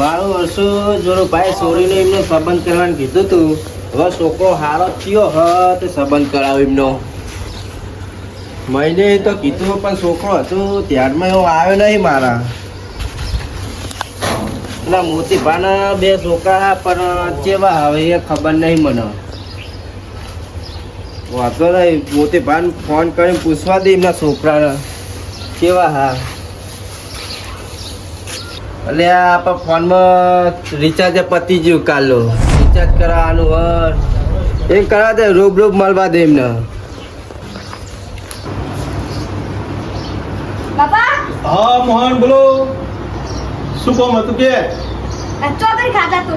મારું વર્ષો જોનો ભાઈ છોરીને એમને સંબંધ કરવાનું કીધું તું. હવે છોકરો હારો થયો હ તે સંબંધ કરાવ એમનો. મહિને તો કીધું, પણ છોકરો હતો ત્યારમાં એવો આવ્યો નહીં મારા. એટલે મોતીભાના બે છોકરા પણ કેવા હવે એ ખબર નહીં મને. વાંધો નહીં, મોતીભાન ફોન કરીને પૂછવા દે એમના છોકરાને. કેવા હા? એટલે આ આપણા ફોનમાં રિચાર્જ પતી ગયું કાલો રિચાર્જ કરાવવાનું હોય. એમ કરાવવા દે રૂબરૂ મળવા દે એમને. હા મોહન બોલો. શું કોમ હતું કે? ચોકડી ખાતા તો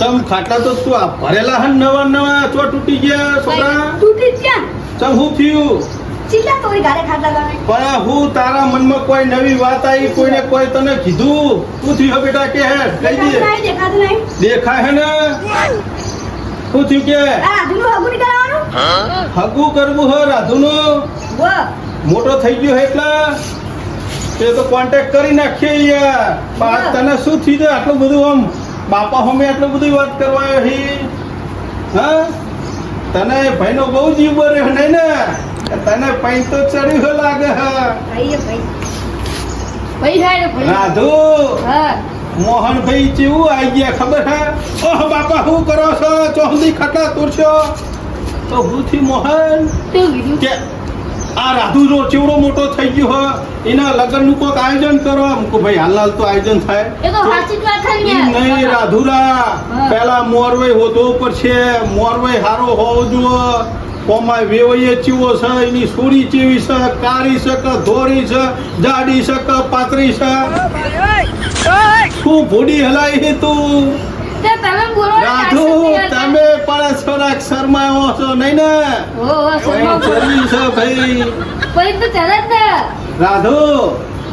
ચમ ખાટલા તો તું આ ભરેલા હન નવા નવા ચો તૂટી ગયા છોકરા? તૂટી ગયા. ચમ હું થયું? ચીલા તોડી ઘરે ખાતા તમે પણ હું તારા મનમાં કોઈ નવી વાત આવી કોઈને કોઈ તને કીધું? તું થયો બેટા? કે હે? કહી દે દેખાતું નહીં. દેખાય હે ને? શું થયું કે? આ રાજુનું હગું નહીં કરાવવાનું હગું કરવું હે રાધુનું? વો મોટો થઈ ગયો હે એટલે? તે તો કોન્ટેક્ટ કરી નાખીએ યાર. બાદ તને શું થઈ જાય આટલું બધું આમ બાપા હોમે આટલું બધું વાત કરવા હી હા? તને ભાઈનો બહુ જીવ બર્યો નહીં ને? તને પૈ તો ચડ્યું લાગે ને રાધુ મોહનભાઈ ચેવું આવી ગયા ખબર હે? ઓહ બાપા હું કરો છો? ચોહદી ખાટલા તુરશો? તો હું થી મોહન કે આ રાધુ જો ચેવડો મોટો થઈ ગયો હો. એના લગ્નનું કોઈક આયોજન કરો. આમ ભાઈ હાલ તો આયોજન થાય. ને. નહીં રાધુરા. પેલા મોરવે હોતો ઉપર છે. મોરવે હારો હોવો જુઓ કોમાં વેવાઈએ ચીવો છે એની સુરી ચીવી છે કાળી છે કે ધોરી છે જાડી છે કે પાતરી છે. શું ભૂડી હલાઈ તું? ને રાધુ તમે પણ થોડાક શરમાયો છો નહીં ને? શર્મા છે ભાઈ. ને. રાધુ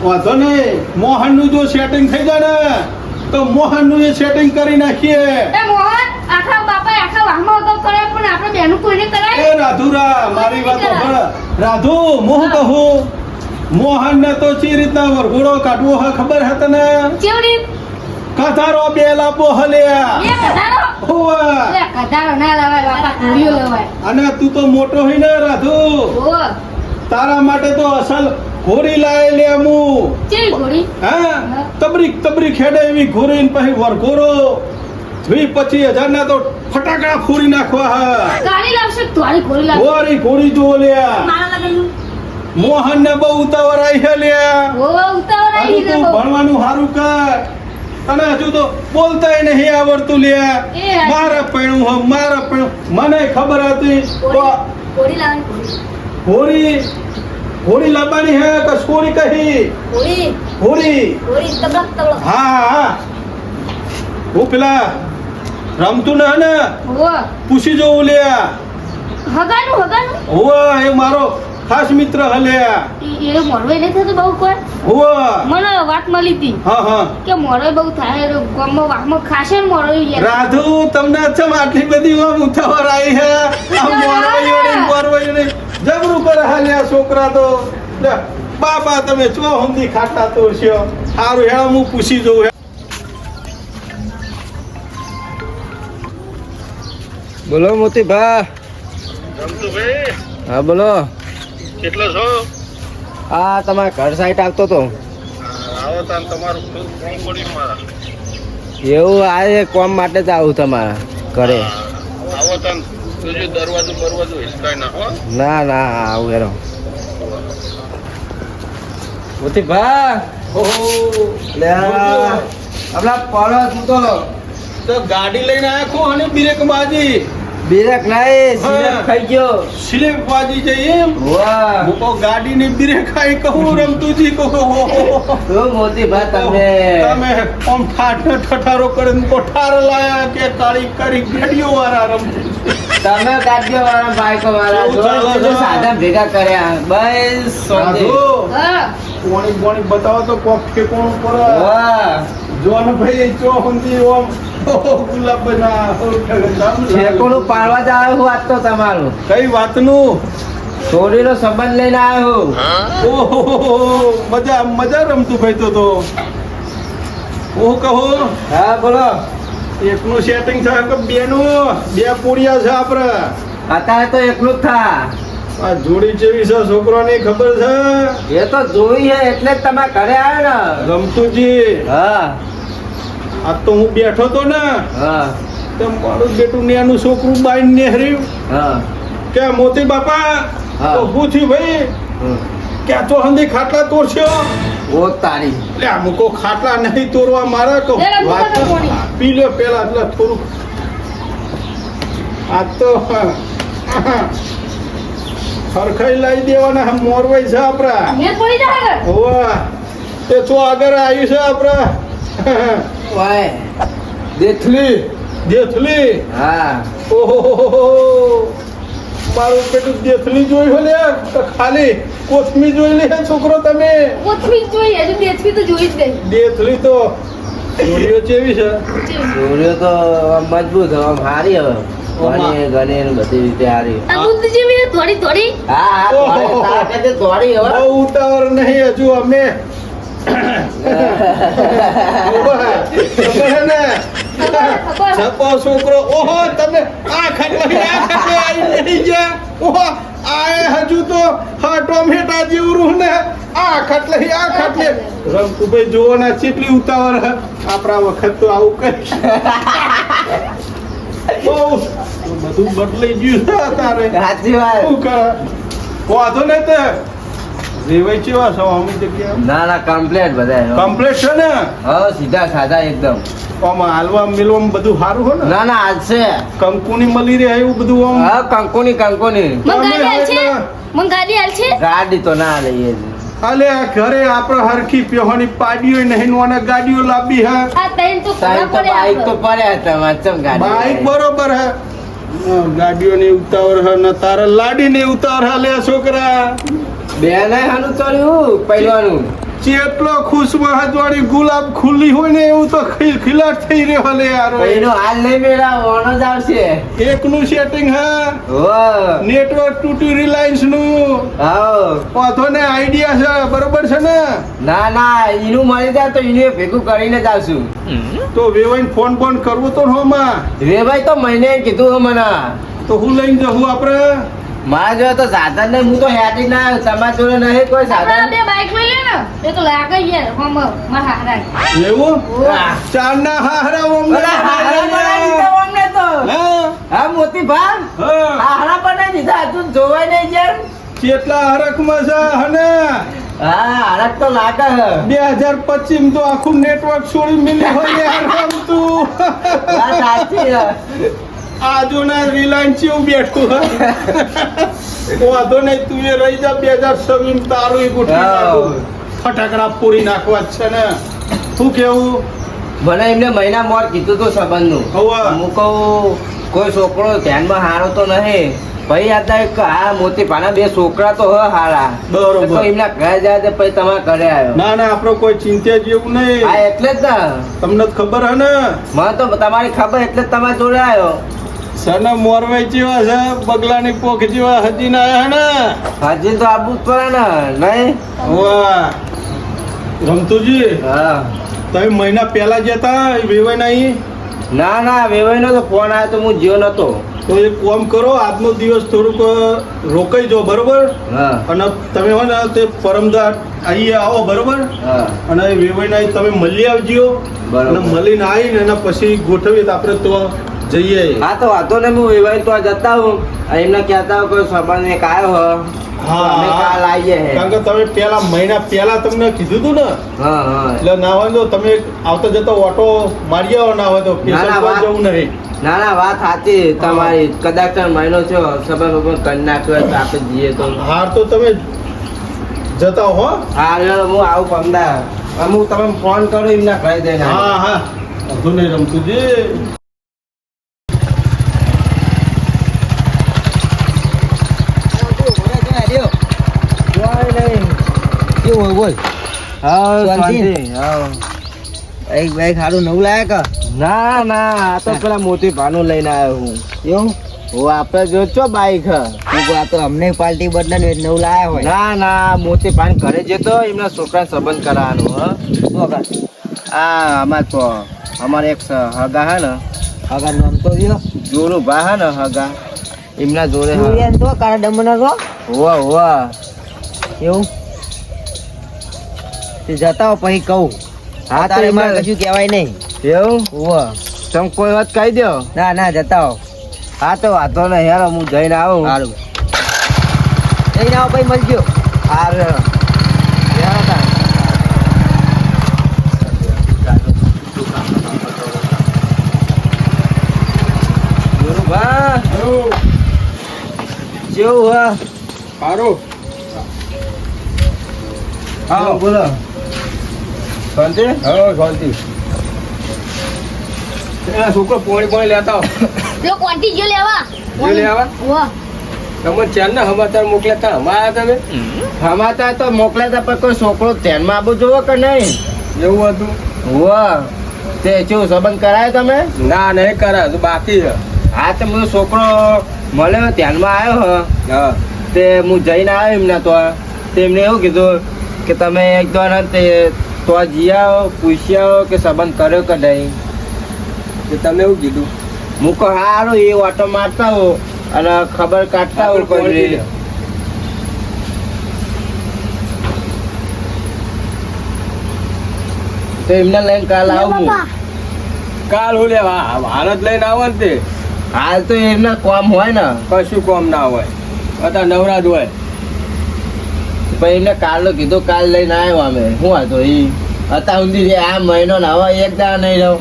વાંધો નહીં. મોહનનું જો સેટિંગ થઈ જાય ને તો મોહનનું એ સેટિંગ કરી નાખીએ. એ મોહન આખા બાપા આખા વાહમાં હતો કરે પણ આપણે બેનું કોઈને કરાય? એ રાધુરા મારી વાત સાંભળ રાધુ હું કહું મોહન ને તો ચી રીતના વરઘોડો કાઢવો હ ખબર હે તને? ચેવડી? કથારો બે લાપો હલ્યા. એ કઢારો હોવે. એ કઢારો ના લવાય બાપા ઘોડીઓ લવાય. અને તું તો મોટો હોય ને રાધુ. તારા માટે તો અસલ ઘોડી લાય લે મુ ઘોડી હા તબરીક તબરીક હેડે એવી ઘોરી ને પછી વરઘોરો. વીસ પછી હજાર ના તો ફટાકડા ફોડી નાખવા હા. કાળી લાવશે તારી ઘોરી લાવ ઘોરી ઘોરી જો લ્યા મોહન ને? બહુ ઉતાવળ આવી છે લ્યા ઓ ઉતાવળ આવી તું ભણવાનું સારું કર. અને હજુ તો બોલતાય નહીં આવડતું લ્યા મારા પૈણું હો મારા પૈણું. મને ખબર હતી. ઘોડી લાવવાની હોળી લાંબાની હે કે સોરી કહી? ઘોડી હોળી? ઘોડી તબક તબક. હા હા. હું પેલા રમતું ના ને? પૂછી જોઉં લે હગાનું હગાનું? હોવા એ મારો ખાસ મિત્ર હલ્યા એ મોરવે નહીં થતો બહુ કોઈ? હો મને વાત મળી હતી હા હા. કે મોરવે બહુ થાય ગામમાં વાહમાં ખાશે ને મોરવે રાધુ તમને ચમ આટલી બધી આમ ઉતાવળ આવી. હે આ મોરવાઈઓની મોરવાઈઓની જબરું કરે હાલ્યા છોકરા તો. બાબા તમે ચો હમદી ખાતા તો છો સારું હેળા હું પૂછી જોઉં બોલો મોતીભા. રમતુભાઈ. હા બોલો. કેટલો છો? આ તમારા ઘર સાઈડ આવતો તો. આવો તાન તમારું ફોન પડ્યું મારા. એવું આ કોમ માટે જ આવું તમારા ઘરે. આવો તાન જોજો દરવાજો બરવાજો હિસકાય ના હો. ના ના આવું એનો મોતીભા ઓહો. લે આ, હમણાં પડો તો તો ગાડી લઈને આયા ખો અને બ્રેક બાજી બીરેક નહીં સિરેપ ખાઈ ગયો. સ્લીપ વાજી જઈ એમ? વાહ. હું કહું ગાડીની બિરેક ખાઈ કહું રમતુજી કહું. મોતી ભા તમે તમે ઓમ ઠાઠ ઠઠારો કરીને કોઠાર લાયા કે કાળી કરી ગાડીઓ વાળા રમતું તમે ગાડીઓ વાળા બાઈકો વાળા જો સાધન ભેગા કર્યા. બસ. સાધુ? હા. કોણી કોણી બતાવો તો કોક ઠેકોણું પર વાહ. જોન ભાઈ ચો હુંદી ઓમ ઠેકોનું પાડવા જ આવ્યો હું આજ તો તમારું. કઈ વાતનું? છોડીનો સંબંધ લઈને આવ્યો હું. ઓહો મજા મજા રમતું ભાઈ તો તો. હું કહો. હા બોલો. એકનું સેટિંગ થાય કે બેનું. બે પૂરિયા છે આપણે અત્યારે તો એકલું જ થા. આ જોડી જેવી છે છોકરાની ખબર છે? એ તો જોઈ છે એટલે જ તમે ઘરે આવ્યો ને. રમતુજી. હા. આ તો હું બેઠો તો ને. હા. તેમ મારું બેટું નેનું છોકરું બાઈ ને હા. કે મોતી બાપા હા. ઊભું થયું ભાઈ. કે તો હંધી ખાટલા તોડશો? ઓ તારી. એટલે અમુકો ખાટલા નહીં તોડવા મારે કહું. લે, લે, તો. પી લો પેલા એટલે થોડુંક. આ તો હરખાઈ લઈ દેવાના મોરવાઈ છે આપણા તે તો આગળ આવ્યું છે આપણા વાય દેથલી દેથલી. હા. ઓહો મારું પેટું દેથલી જોઈ હો લે તો ખાલી કોથમી જોઈ લે છોકરો તમે. કોથમી જોઈ હજુ દેથલી તો જોઈ જ નહીં. દેથલી તો ચોરીઓ ચેવી છે? ચોરીઓ તો આમ મજબૂત આમ હારી હવે. ઘણી ગણી ને બધી રીતે હારી. જેવી થોડી થોડી હા હા હવે. બહુ ઉતાવળ નહીં હજુ અમે. છપો છોકરો ઓહો તમે આ ખટલે આ ખટલે આવી ગયા ઓહો આ એ હજુ તો હા ટોમેટા જેવું ને. આ ખટલે આ ખટલે. રમતુભાઈ જોવો ને ઉતાવળ હે. આપણા વખત તો આવું કઈ બહુ બધું બદલાઈ ગયું તારે સાચી વાત શું કરે વાંધો નહીં તે રેવાય કેવા છો? અમુક જગ્યા ના ના કમ્પ્લેટ બધા કમ્પ્લેટ છે ને? હવે સીધા સાદા એકદમ. આમાં હાલવા મિલવા બધું સારું હોય ને? ના ના આજ છે. કંકુની મળી રહે એવું બધું આમ? હા કંકોની કંકોની. મને ગાડી હાલ છે? તો ના લઈએ અલે ઘરે આપણે હરખી પેહોની પાડીઓ નહીં નોને ગાડીઓ લાવી હે. આ તો બાઈક તો પડ્યા ગાડી બાઈક બરોબર હે. ગાડીઓની ઉતાવળ હે ને તારે લાડીની ઉતાવળ હે લે છોકરા. બેને હાનું ચડ્યું પહેલવાનું. ચેટલો ખુશ હજવાડી ગુલાબ ખુલ્લી હોય ને એવું તો ખિલાટ થઈ રહ્યો હલે યાર એનો હાલ નહીં મેળા ઓનો જ આવશે. એકનું સેટિંગ હા. નેટવર્ક તૂટ્યું રિલાયન્સનું. હા વાંધો ને આઈડિયા છે બરોબર છે ને? ના ના એનું મળી જાય તો એને ભેગું કરીને જ આવશું. તો વેવાઈ ફોન ફોન કરવું તો હોમાં રેભાઈ તો મહિને કીધું હમણાં મને. તો હું લઈને જવું આપણે મારા જોડે તો સાધન નહીં હું તો હેડી ના આવ્યો. તમારા જોડે નહીં કોઈ સાધન બે બાઈક લઈ લે ને એ તો લાગે યાર હમ મારા હારા. એવું. ચાર ના હારા ઓમ ના હારા બનાવી દીધા અમને તો. હા. મોતી ભાન હારા બનાવી દીધા તું જોવાય નહીં યાર કેટલા હરકમાં છે હને. હા હરક તો લાગે હે. બે હજાર પચીસ તો આખું નેટવર્ક છોડી મિલી હોય યાર તું. વાત સાચી હે. આ રિલાયન્સ જેવું બેઠું વાંધો નહીં તું એ રહી જા બે હજાર છવ્વીસ તારું. નાખું. ફટાકડા પૂરી નાખવા છે ને શું કેવું મને એમને મહિના મોર કીધું તું સંબંધનું. હું કહું કોઈ છોકરો ધ્યાનમાં હારો તો નહીં ભાઈ આ એક આ મોતી પાના બે છોકરા તો હ હારા બરોબર. તો એમના ઘરે જાય તો પછી તમારા ઘરે આવ્યો ના ના આપણો કોઈ ચિંતા જેવું નહીં આ એટલે જ ને તમને ખબર હે ને મને તો તમારી ખબર એટલે જ તમારા જોડે આવ્યો સના મોરવાઈ જેવા છે બગલાની પોખ જેવા હજી ના હજી તો આબુ પડે ને નહીં? વાહ. રમતુજી હા. તમે મહિના પહેલા જતા વેવાય નહીં ના ના વેવાય તો ફોન આવ્યો તો હું જ્યો નતો. તો એક કામ કરો આજનો દિવસ થોડુંક રોકાઈ જો બરોબર? હા. અને તમે હો ને તે પરમદાર અહીં આવો બરોબર? હા. અને વેવાઈ નહીં તમે મળી આવજો. અને મળીને આવીને એના પછી ગોઠવીએ તો આપણે તો જઈએ. હા તો વાંધો ને હું વેવાઈ તો જતા હું. એમને કહેતા હોય કોઈ સંબંધ ને કાયો હો. કારણ કે તમે પેલા મહિના પહેલા તમને કીધું હતું ને. હા હા. એટલે ના હોય તો તમે આવતા જતા ઓટો મારી આવો ના હોય તો વાત- જવું નહીં. ના ના વાત સાચી. તમારી કદાચ મહિનો કરી નાખ્યો આપણે જઈએ તો. હાર તો તમે જતા હો. હા હું આવું પમદા હું તમે ફોન કરો એમના ઘરે જઈને. હા હા. વાંધો નહીં રમતું જે હા, શાંતિ? હા. એક બાઈક સારું નવું લાયા કા? ના ના આ તો પેલા મોતી ભાનું લઈને આવ્યો હું. એવું? હું આપણે જો છો બાઈક હ. હું કહું આ તો અમને પાર્ટી બદલે નવું લાયા હોય. ના ના મોતી ભાન ઘરે જતો એમના છોકરા સંબંધ કરાવવાનો હ. આ અમાર તો અમારે એક હગા હે ને. અગર નામ તો રહ્યો જોરું ભા હે ને હગા. એમના જોડે તો કાળા ડમના હોવા હોવા. એવું? તે જતા હો પછી કહું. હા તારે એમાં- કશું કહેવાય નહીં. એવું? ઓ તમે કોઈ વાત કહી દો ના ના જતા હો. હા તો વાંધો નહીં યાર હું જઈને આવું. સારું જઈને આવો પછી મળજો. હાર જેવું કેવું હા. સારું હા બોલો. શાંતિ? હા શાંતિ. છોકરો પોણી પોણી લેતા લો ક્વોન્ટી જો લેવા. જો લેવા? વાહ તમે ચારના સમાચાર મોકલ્યા હતા અમારા તમે? હમાતા તો મોકલ્યા હતા પણ કોઈ છોકરો ધ્યાનમાં આવું જોવો કે નહીં? એવું હતું? વાહ તે શું સંબંધ કરાયો તમે? ના નહીં કરાય. હજુ બાકી છે. હા તો બધો છોકરો મળ્યો ધ્યાનમાં આવ્યો હ. હા. તે હું જઈને આવ્યો એમના તો. તેમને એવું કીધું કે તમે એક દ્વારા તે તો આ જીયા પૂછી આવો કે સંબંધ કર્યો કે નહીં? તો તમે એવું કીધું. હું કહું હારું એ ઓટો મારતા હો અને ખબર કાઢતા હો જાય. તો એમને લઈને કાલ આવું. કાલ હું લેવા હાલત લઈને આવો ને તે. હાલ તો એમના કોમ હોય ને. કશું કોમ ના હોય. બધા નવરાજ હોય. પછી એમને કાલનો કીધું કાલ લઈને આવ્યો અમે. શું વાંધો? એ અત્યાર સુધી આ મહિનો ને હવે એક દાડા નહીં રહ્યો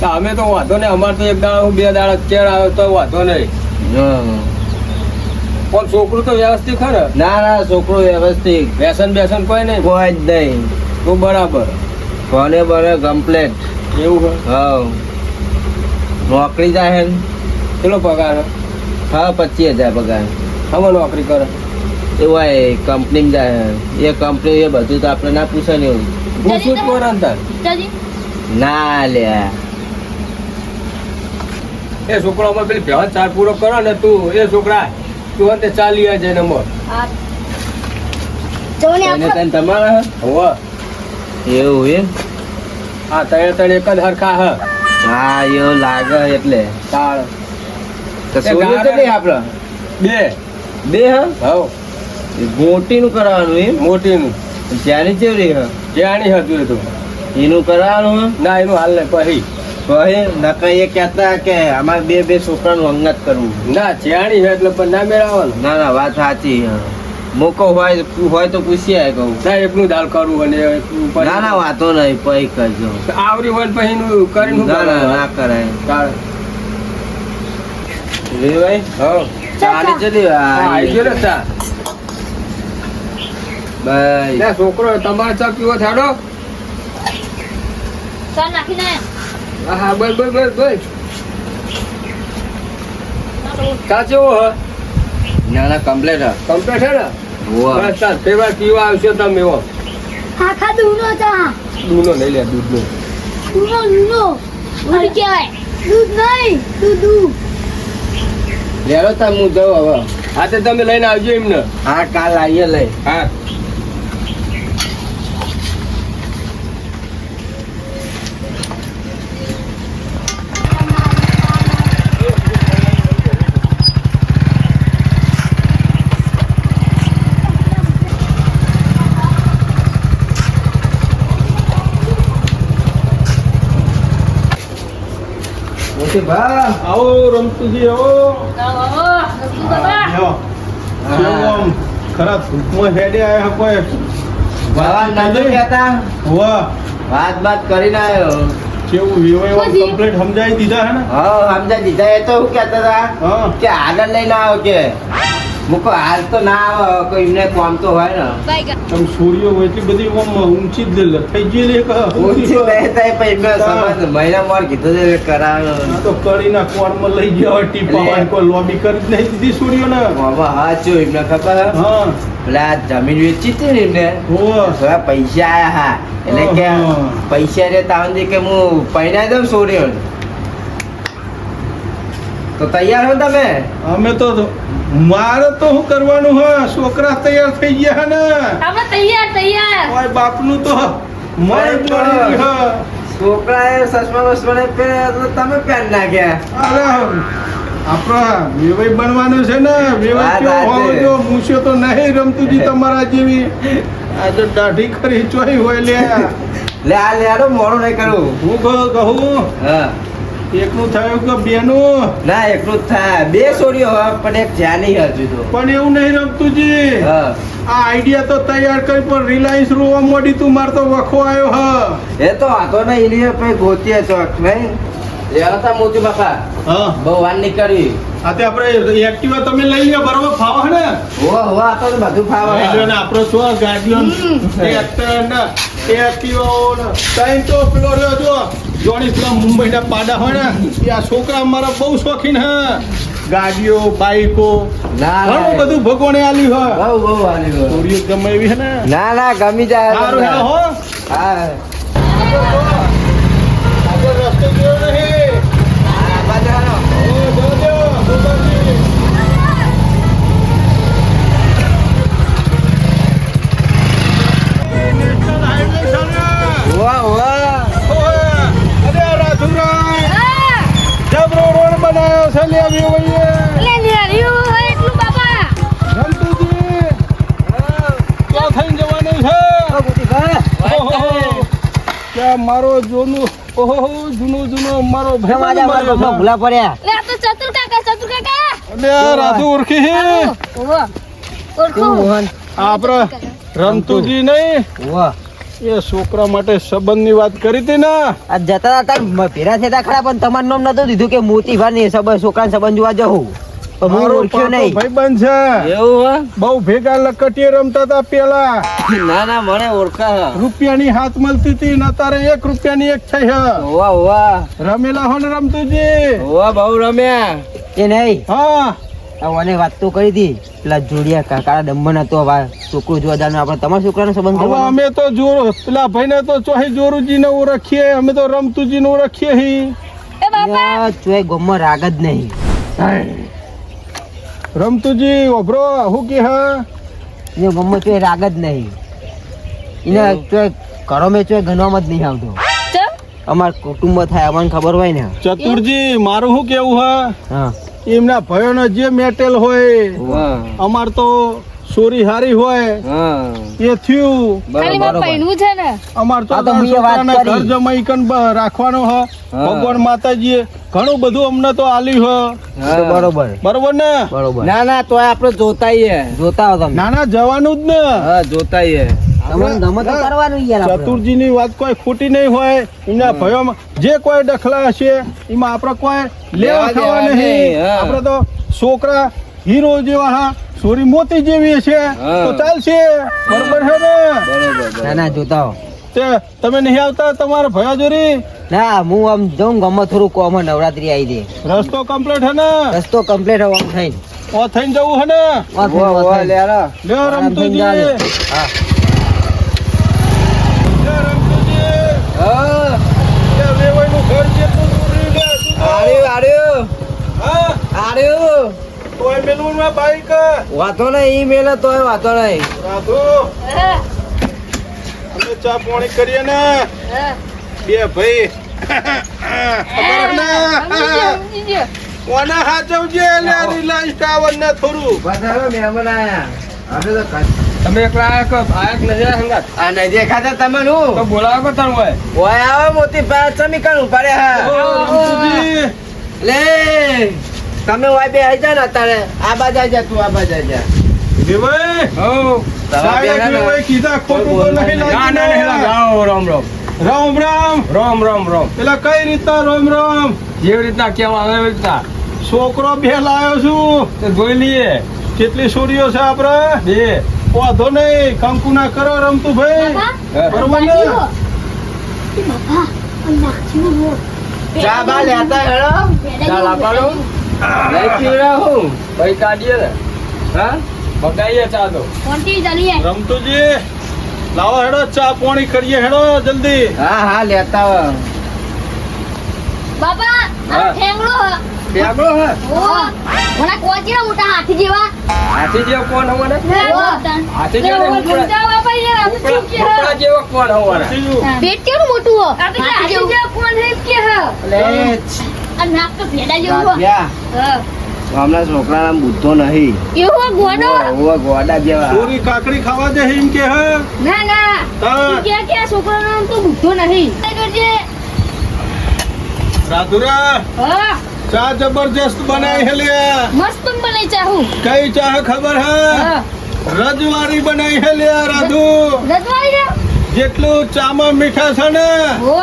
તો અમે તો વાંધો નહીં. અમારે તો એક દાડા બે દાડા અત્યારે આવે તો વાંધો નહીં. પણ છોકરું તો વ્યવસ્થિત ખરે ના? ના છોકરું વ્યવસ્થિત. વ્યસન બેસન કોઈ નહીં? કોઈ જ નહીં. તો બરાબર. કોને બને કમ્પ્લેટ એવું હા નોકરી જાય પેલો કેટલો પગાર? હા પચીસ હજાર પગાર. હવે નોકરી કરે? એ હોય કંપની એ કંપની એ બધું તો આપણે ના પૂછે ને પડે ને લે. એ છોકરા અમારે પેલી ભેવા ચાર પૂરો કરો ને તું. એ છોકરા તું અંતે ચાલી જાય જઈને મોર તને તમારા એવું એમ હા તણે તણે એક જ હરખા હ. હા એવું લાગે એટલે. તાળ. તો નહીં આપણે? બે. બે હા? હવ. મોટી કરાવવાનું કરવાનું એમ? મોટીનું. ત્યારે ચેવડી હા? જ્યાંની હતું એ તો. એનું કરાવવાનું હે? ના એનું હાલ નહીં પછી. કહે નકર એ કહેતા કે અમારે બે બે છોકરાનું અંગત કરવું. ના જ્યાંની છે એટલે પણ ના મેળવવાનું. ના ના વાત સાચી હ. મોકો હોય હોય તો પૂછી આય કહું. ના એકનું દાળ કરવું અને એકનું પછી- ના ના વાતો નહીં પછી કરજો. આવરી હોય ને પછી એનું કરીને શું ના ના કરવાનું? ના કરાય. રે ભાઈ હા. ચાલી ચલી હા, આવી ગયો ને ચા. ભાઈ. લે, છોકરો તમારે ચા પીવો થાડો ચાલ નાખીને. હા હા બસ બસ બસ બસ. ચા કેવો હ? ના ના કમ્પ્લેટ હા. કમ્પ્લેટ છે ને? હોવા. બસ ચાલ પીવા આવશો તમે એવો આખા દૂધનો ચા. દૂધનો નહીં લે દૂધનો. દૂધનો દૂધનો. ઓલી કહેવાય? દૂધ નહીં દૂધ દૂધ. લેરો તા હું જઉં હવે. હા તે તમે લઈને આવજો એમને. હા કાલ આવીએ લઈ. હા. ઓકે બા આવો રમતુજી આવો. આવો. રસુ બાબા આવો. આમ ખરા ધૂપમાં હેડે આયા કોઈ? વાત બાત કરીને આવ્યો કેવું વિવો કમ્પ્લીટ સમજાવી દીધા હે ને? હા સમજાય દીધા. એ તો હું કહેતા હતા કે આગળ લઈને આવો કે. મૂકો હાલ તો ના આવે કોઈ એમને કોમ તો હોય ને. બાઈગા સૂર્ય હોય એટલી બધી આમ ઊંચી જ લે થઈ ગયેલી એક. ઊંચી નહીં થાય પણ એમને સમજ મહિના માર કીધું છે કે કરાવવાનો આ તો કડીના કોણમાં લઈ ગયા હોય ટીપા કો લોબી કરી જ નહીં દીધી સૂર્ય ને બાબા હા જો એમને ખબર? હે? હા પેલા આ જમીન વેચી હતી ને એમને. થોડા પૈસા આયા હા. એટલે કે પૈસા રે તાવંદી કે હું પૈણા દઉં સોર્યો તો તૈયાર હો તમે? અમે તો મારે તો શું કરવાનું હ? છોકરા તૈયાર થઈ ગયા હે ને. આપણે તૈયાર તૈયાર. ઓય બાપનું તો મન પડી ગયો. છોકરાએ ચશ્મા બસમાને પહેર્યા તો તમે પહેરી નાખ્યા અરે આપણા વેવાઈ બનવાનું છે ને. વેવાઈ કેવો હોવો જો મૂછ્યો તો નહીં રમતું જી તમારા જેવી. આ તો દાઢી કરી ચોઈ હોય લે લે આ લે મોડું નહીં કરું. હું કહું કહું. હા. એકનું થયું કે બેનું? ના એકનું જ થાય. બે છોડીઓ હોય પણ એક જ્યાં નહીં હજુ તો. પણ એવું નહીં રમતું જી. હા. આ આઈડિયા તો તૈયાર કરી પણ રિલાયન્સ રોવા મોડી તું મારતો વખો આવ્યો હ. એ તો હતો ને એની પછી ગોતીએ ચોક નહીં લેવા તા મોતી બાપા. હા. બહુ વાર નહીં કરી આ આપણે એક્ટિવા તમે લઈ લ્યો બરોબર? ફાવો હે ને? હો હો આ તો બધું ફાવે. એટલે આપણો શું ગાડીઓ? ટ્રેક્ટર ને. એક્ટિવાઓ ને ત્રણ તો પેલો રહ્યો જો જોડી પેલા મુંબઈના પાડા હોય ને એ આ છોકરા મારા બહુ શોખીન હે. ગાડીઓ બાઈકો ના ઘણું બધું ભગવાને આલ્યું હોય. બહુ બહુ આલી ગમે એવી હે ને? ના ના ગમી જાય. સારું હે હો. હા. ને? વાહ વાહ. અરે આ જબરો રોડ બનાવ્યો છે લે વેવાઈએ. એટલે નિહાળ્યું હોય એટલું બાપા રમતુજી, ક્યાં થઈને જવાનું છે? ઓ મોતીભાઈ ઓહો, ત્યાં મારો જોનું ઓહો જૂનો જૂનો મારો ભૂલા પડ્યા. એટલે તો ચતુર કાકા ચતુર કાકા. અને રાજુ ઓળખી હે ઓહો. ઓળખો. આપડે રમતુજી નહીં? વાહ એ છોકરા માટે સંબંધની વાત કરી હતી ને? આ જતા હતા ભેરા થતા ખરા પણ તમારું નામ નતું દીધું કે મોતીભાઈ ને સંબંધ છોકરા સંબંધ જોવા જવું ભાઈબંધ છે. એવું બહુ ભેગા લકટીએ રમતા હતા પેલા. ના ના મને ઓળખા રૂપિયાની હાથ મળતી હતી ને તારે એક રૂપિયાની એક થઈ હે. વાહ વાહ રમેલા હો ને રમતુજી? વાહ બહુ રમ્યા. એ નહીં. હા. મને વાત તો કરી હતી પેલા જોડિયા કાકા ડમ્બન હતો હવે છોકરું જોવા જવાનું આપણે તમારા છોકરાનો સંબંધ હવે અમે તો જોર પેલા ભાઈને તો ચોહી જોરુજી ને ઓળખીએ અમે તો રમતુજી ને ઓળખીએ હી. એ બાપા! ચોય ગમમાં રાગ જ નહીં. રમતુજી ઓભરો હું કે હા? એ ગમમાં ચોય રાગ જ નહીં. એને ચોય ઘરો મેં ચોય ગણવામાં જ નહીં આવતો. અમાર કુટુંબ થાય અમને ખબર હોય ને. ચતુરજી મારું શું કેવું હા? હા. એમના ભયોનો જે મેટેલ હોય અમાર તો સોરી હારી હોય હા. એ થયું. છે ને? અમાર તો આ તો મેં વાત છોકરાના કરી. ઘર જમાઈ કન રાખવાનો હ. ભગવાન માતાજીએ ઘણું બધું અમને તો આલી હ. બરોબર. બરોબર ને? ના ના તો આપણે જોતાઈએ. જોતા નાના જવાનું જ ને. હા જોતાઈએ. આપણે. ચતુરજીની વાત કોઈ ખોટી નહીં હોય. એમના ભયોમાં જે કોઈ દખલા હશે એમાં આપણે કોઈ લેવા ખાવા નહીં. આપણે તો છોકરા હીરો જેવા હા સોરી મોતી જેવી છે તો ચાલશે. બરોબર છે ને? ના ના જોતા તમે નહીં આવતા તમારા ભયા જોરી ના હું આમ જઉં ગમે થોડું કોમ નવરાત્રી આવી દે રસ્તો કમ્પ્લીટ હે ને? રસ્તો કમ્પ્લીટ હોવા આમ થઈને. ઓ થઈને જવું હે ને? થઈને. લ્યો આરામ થઈને હા લ્યો રમતુજી હા લ્યો વેવાઈનું ઘર જેટલું દૂર રહ્યું લે, તું તો. આર્યું આર્યું હા આર્યું તોય મેલું ને બાઈક વાતો નહીં ઈ મેલે તોય વાતો નહીં. રાધુ અમે ચા પાણી કરીએ ને. બે ભાઈ. કોના હાચવજે લે રિલાયન્સ ટાવર ને થોડું? બધાનો મહેમાન આયા. આપણે તો તમે એકલા આયા કો આયા નજર હંગાત? આ નહીં દેખાતા તમે નું તો બોલાવો કો તણ હોય? ઓય આવે મોતી પા ચમી કણ ઉપાડે હા. લે. તમે વાય બે આઈ જાય ને અત્યારે આ બાજુ આવી જા તું આ બાજુ આવી જા? રામ રામ રામ રામ રામ રામ રામ પેલા કઈ રીતના રામ રામ જેવી રીતના કેવા એવી રીતના છોકરો બે લાયો છું જોઈ લઈએ કેટલી છોરીઓ છે આપડે બે વાંધો નહીં કંકુ ના કરો રમતું ભાઈ બરોબર ને. ચા બા લેતા હેડો ચા લાવવાનો નહીં પીવડા હું ભાઈ કાઢીએ ને. હા? બગાઈએ ચા તો. કોણથી ચાલીએ? રમતુજી લાવો હેડો ચા પાણી કરીએ હેડો જલ્દી. હા હા લેતા આવો. બાપા, આ હા. ઠેંગડો હ. ઠેકડો મને કોચી મોટા હાથી જેવા. હાથી જેવો કોણ હોવાના? હાથી જેવો જેવા નહીં, ઉપડા- સમજાવવા ભાઈ યાર, આ તો શું કે ઉપડા જેવો કોણ હોવાના? પેટ કેવું મોટું હો? હાથી જેવા. કોણ હે કે હે? એટલે આ નાક તો ભેડા જેવું હો. હમણાં છોકરાના બુદ્ધો નહીં. એવું ગોડો? ઓવા ગોડા જેવા. પૂરી કાકડી ખાવા દે એમ કે હે? ના ના. કે કે આ છોકરાનો નામ તો બુદ્ધો નહીં. કરજે? રાધુરા હા. ચા જબરજસ્ત બનાવી હે લે. મસ્ત બનાવી ચાહું કઈ ચાહ ખબર હે? હા. રજવારી બનાવી હે લે રાધુ. રજવાડી જેટલું ચામાં મીઠા છે ને હો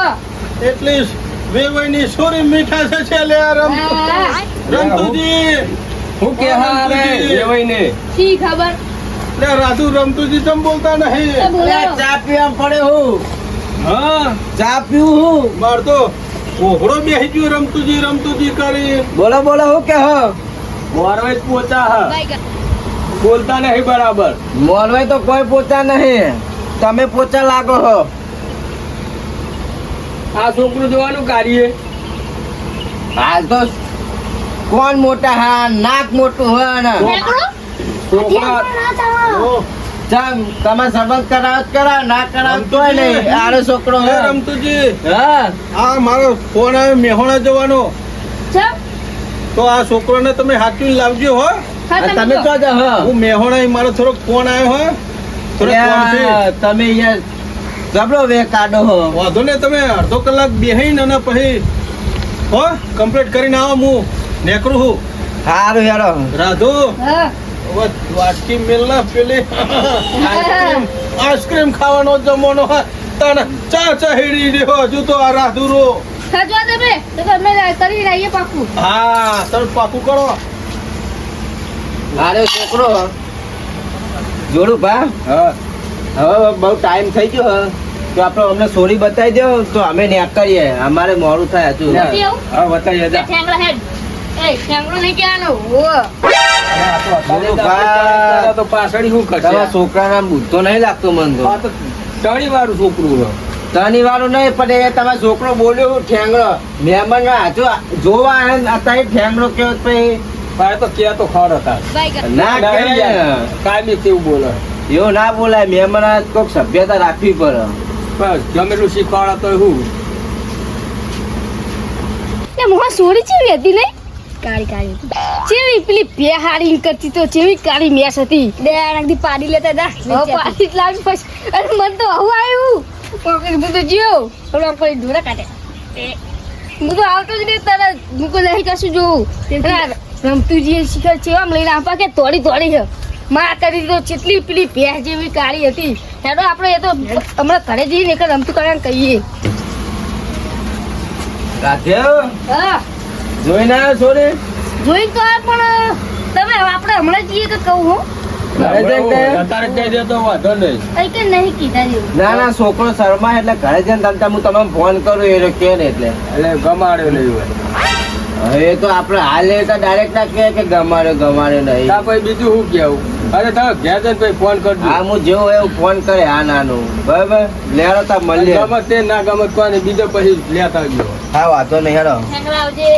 એટલી વેવાઈની સોરી મીઠા છે લે રમ. રમતુજી હું. કે હા રે એવાય ને શી ખબર? લે રાધુ રમતુજી તમ બોલતા નહીં. બોલાવો. ચા પીવા પડે હું. હા. ચા પીવું હું. માર તો ઓહળો બેહી ગયો રમતુજી રમતુજી કરી. બોલો બોલો હું કે હો? મોરવાઈ પોચા હ. બોલતા નહીં બરાબર. મોરવાઈ તો કોઈ પોચા નહીં. તમે પોચા લાગો હો. આ છોકરું જોવાનું કાર્ય. હાલ તો કોણ મોટા હા નાક મોટું હોય ને. ચમ તમે સંબંધ કરાવ કરાવ ના કરાવ તો નહીં. આરો છોકરો હે. રમતુજી હા? આ મારો ફોન આવ્યો મેહોણા જવાનો. તો આ છોકરોને તમે હાચવીને લાવજો હો. તમે. તો જ હું. મેહોણા મારો થોડોક ફોન આવ્યો હો. તમે યાર જબરો વે કાઢો હો. વાંધો ને તમે અડધો કલાક બેહીને અને પછી હો કમ્પ્લીટ કરીને આવો હું નેકરું હું સારું યારો રાધુ હા. વાટકી મેલ ના પેલી આઈસ્ક્રીમ આઈસ્ક્રીમ ખાવાનો જમવાનો તને ચા ચહેડી રહ્યો હજુ તો આ રાધુ રો. ખજવા તમે તો તમે કરી રહીએ પાકું. હા તમે પાકું કરો. મારો છોકરો જોડું ભા. હવે બહુ ટાઈમ થઈ ગયો હે. તો આપણે અમને સોરી બતાવી દો તો અમે નેક કરીએ અમારે મોડું થાય એવું? હા બતાવી તમારા છોકરાના બુદ્ધો નહીં લાગતો મન તો. ટણી વાળું છોકરું તની વાળું નહીં પણ એ તમે છોકરો બોલ્યો ઠેંગડો મહેમાન હાજુ જોવા અત્યારે ઠેંગડો કેવો તો કે તો ખર હતા. ને. કાયમી કેવું બોલે. એવું ના બોલાય મહેમાન કોક સભ્યતા રાખવી પડે. બસ ગમેલું શીખવાડા તો હું. એ મોહા સોરી ચેવી હતી નહીં? કાળી કાળી. ચેવી પેલી બે હાડી કરતી તો ચેવી કાળી મેસ હતી. બે આનાથી પાડી લેતા હતા. પાડી જ લાવી પછી. અરે મન તો આવું આવ્યું. પણ તો જીવ ઢોરા કાઢે. હું તો આવતો જ નહીં તારા હું કોઈ નહીં કશું જોઉં. આ રમતુજીએ શિખર છે આમ લઈને આપા કે તોડી તોડી છે માં કરી તો ચેટલી પેલી ભેંસ જેવી કાળી હતી. હેડો આપણે એ તો હમણાં ઘરે જઈને એક રમતું કરવા કહીએ. જોઈ ના જોઈને આવ્યો છોરી જોઈ તો પણ તમે આપણે હમણાં જઈએ કે કહું હું? તો કઈ ના ના છોકરો શર્મા એટલે ઘરે જઈને તમતા હું તમને ફોન કરું એ કે ને એટલે. એટલે ગમાડ્યો નહીં હોય. હવે એ તો આપણે હાલ તો ડાયરેક્ટ ના કે ગમાડ્યો ગમાડ્યો નહીં. તા પછી બીજું શું કેવું અરે તો ઘેર જઈને પછી ફોન કરજો. હા હું જેવો એવું ફોન કરે આ નાનો. બરાબર? લેડો તા મળીએ. ગમત તે ના ગમત કોને બીજો પછી લેતા ગયો હા વાંધો નહીં હેરો ઠેંગડા આવજે.